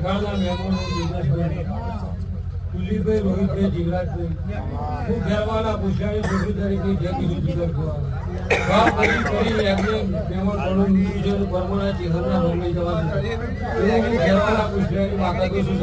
મેઘાણના મહેમાનો કુલદીપભાઈ રોહિતભાઈ જીવરાજભાઈ. હું ઘેરવાના પુષ્યાની છોકરી તરીકે જે કીધું જીવન ગોવા બર્મના જીવનના રોગી માતા કહીશું